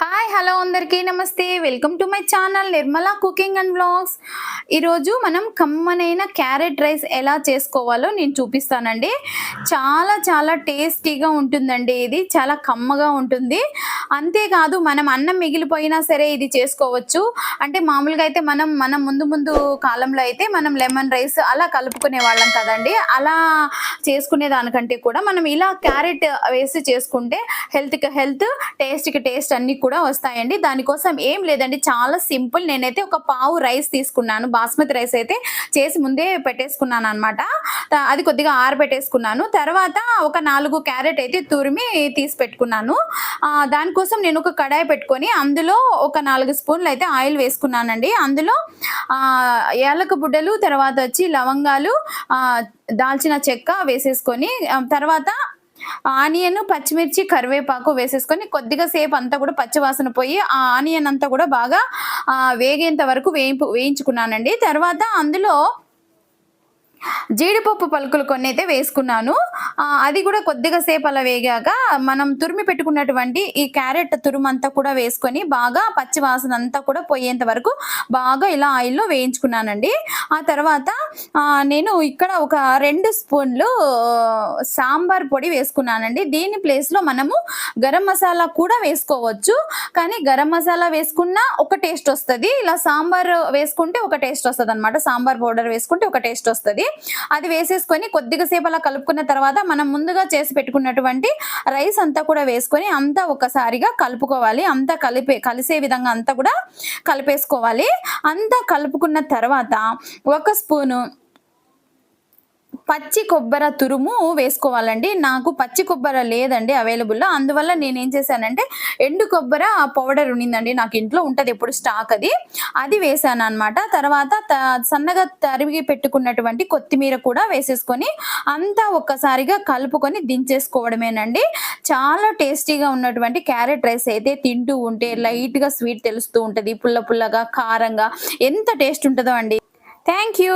Hi hello అందరికీ నమస్తే. Welcome to my channel Nirmala cooking and blogs ఈరోజు మనం కమ్మనైన క్యారెట్ రైస్ ఎలా చేసుకోవాలో నేను చూపిస్తానండి. చాలా చాలా టేస్టీగా ఉంటుందండి ఇది. చాలా కమ్మగా ఉంటుంది. అంతేకాదు మనం అన్నం మిగిలిపోయినా సరే ఇది చేసుకోవచ్చు. అంటే మామూలుగా అయితే మనం మనం ముందు ముందు కాలంలో అయితే మనం లెమన్ రైస్ అలా కలుపుకునే వాళ్ళం కదండి. అలా చేసుకునే దానికంటే కూడా మనం ఇలా క్యారెట్ వేసి చేసుకుంటే హెల్త్కి హెల్త్ టేస్ట్కి టేస్ట్ అన్నీ కూడా వస్తాయండి. దానికోసం ఏం లేదండి. చాలా సింపుల్ నేనైతే ఒక పావు రైస్ తీసుకున్నాను. బాస్మతి రైస్ అయితే చేసి ముందే పెట్టేసుకున్నాను అనమాట అది కొద్దిగా ఆరబెట్టేసుకున్నాను. తర్వాత ఒక నాలుగు క్యారెట్ అయితే తురిమి తీసి పెట్టుకున్నాను. దానికో దానికోసం నేను ఒక కడాయి పెట్టుకొని అందులో ఒక నాలుగు స్పూన్లు అయితే ఆయిల్ వేసుకున్నానండి. అందులో ఏలక బుడ్డలు తర్వాత వచ్చి లవంగాలు దాల్చిన చెక్క వేసేసుకొని ఆ, తర్వాత ఆనియన్ పచ్చిమిర్చి కరివేపాకు వేసేసుకొని కొద్దిగా సేపు అంతా కూడా పచ్చివాసన పోయి ఆ ఆనియన్ అంతా కూడా బాగా వేగేంత వరకు వేయింపు వేయించుకున్నానండి. తర్వాత అందులో జీడిపప్పు పలుకులు కొన్ని అయితే వేసుకున్నాను అది కూడా కొద్దిగా సేపు అలా వేగాక మనం తురిమి పెట్టుకున్నటువంటి ఈ క్యారెట్ తురుము అంతా కూడా వేసుకొని బాగా పచ్చి వాసన అంతా కూడా పోయేంత వరకు బాగా ఇలా ఆయిల్లో వేయించుకున్నానండి. ఆ తర్వాత నేను ఇక్కడ ఒక రెండు స్పూన్లు సాంబార్ పొడి వేసుకున్నానండి. దీని ప్లేస్లో మనము గరం మసాలా కూడా వేసుకోవచ్చు. కానీ గరం మసాలా వేసుకున్నా ఒక టేస్ట్ వస్తుంది. ఇలా సాంబార్ వేసుకుంటే ఒక టేస్ట్ వస్తుంది అనమాట సాంబార్ పౌడర్ వేసుకుంటే ఒక టేస్ట్ వస్తుంది. అది వేసేసుకొని కొద్దిగా సేపు అలా కలుపుకున్న తర్వాత మనం ముందుగా చేసి పెట్టుకున్నటువంటి రైస్ అంతా కూడా వేసుకొని అంతా ఒకసారిగా కలుపుకోవాలి. అంతా కలిపే కలిసే విధంగా అంతా కూడా కలిపేసుకోవాలి. అంతా కలుపుకున్న తర్వాత ఒక స్పూను పచ్చి కొబ్బరి తురుము వేసుకోవాలండి. నాకు పచ్చి కొబ్బరి లేదండి అవైలబుల్లో. అందువల్ల నేను ఏం చేశానంటే ఎండు కొబ్బరి పౌడర్ ఉన్నిందండి. నాకు ఇంట్లో ఉంటుంది ఎప్పుడు స్టాక్ అది. అది వేసాను అనమాట తర్వాత త- సన్నగా తరిగి పెట్టుకున్నటువంటి కొత్తిమీర కూడా వేసేసుకొని అంతా ఒక్కసారిగా కలుపుకొని దించేసుకోవడమేనండి. చాలా టేస్టీగా ఉన్నటువంటి క్యారెట్ రైస్ అయితే తింటూ ఉంటే లైట్గా స్వీట్ తెలుస్తూ ఉంటుంది. పుల్ల పుల్లగా కారంగా ఎంత టేస్ట్ ఉంటుందో అండి. Thank you.